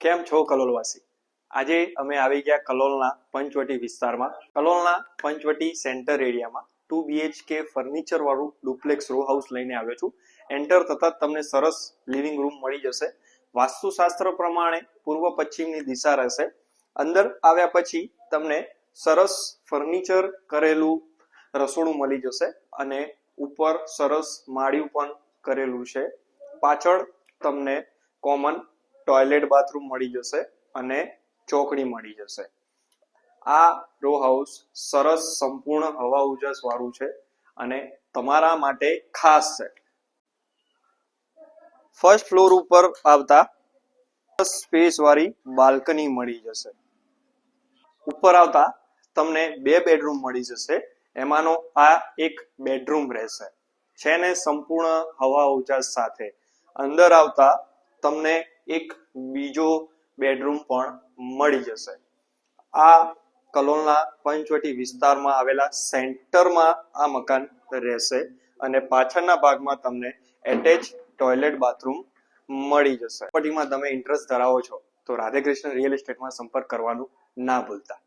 કેમ છો કલોલવાસી? આજે અમે આવી ગયા કલોલના પંચવટી વિસ્તારમાં. કલોલના પંચવટી સેન્ટર એરિયામાં ટુ બીએચકે ફર્નિચર વાળું ડુપ્લેક્સ રો હાઉસ લઈને આવ્યો છું. એન્ટર થતા તમને સરસ લિવિંગ રૂમ મળી જશે. વાસ્તુશાસ્ત્ર પ્રમાણે પૂર્વ પશ્ચિમની દિશા રહેશે. અંદર આવ્યા પછી તમને સરસ ફર્નિચર કરેલું રસોડું મળી જશે અને ઉપર સરસ માળિયું પણ કરેલું છે. પાછળ તમને કોમન ટોયલેટ બાથરૂમ મળી જશે અને ચોકડી મળી જશે. આ રો હાઉસ સરસ સંપૂર્ણ હવા ઉજાસ વાળું છે અને તમારા માટે ખાસ છે. ફર્સ્ટ ફ્લોર ઉપર આવતા સ્પેસ વાળી બાલ્કની મળી જશે. ઉપર આવતા તમને બે બેડરૂમ મળી જશે. એમાંનો આ એક બેડરૂમ રહેશે. છે ને સંપૂર્ણ હવા ઉજાસ સાથે. અંદર આવતા તમને એક બીજો બેડરૂમ પણ મળી જશે. આ કલોલના પંચવટી વિસ્તારમાં આવેલા સેન્ટરમાં આ મકાન રહેશે અને પાછળના ભાગમાં તમને એટેચ ટોયલેટ બાથરૂમ મળી જશે. પ્રોપર્ટીમાં તમે ઇન્ટરેસ્ટ ધરાવો છો, તો રાધે કૃષ્ણ રિયલ એસ્ટેટમાં સંપર્ક કરવાનું ના ભૂલતા.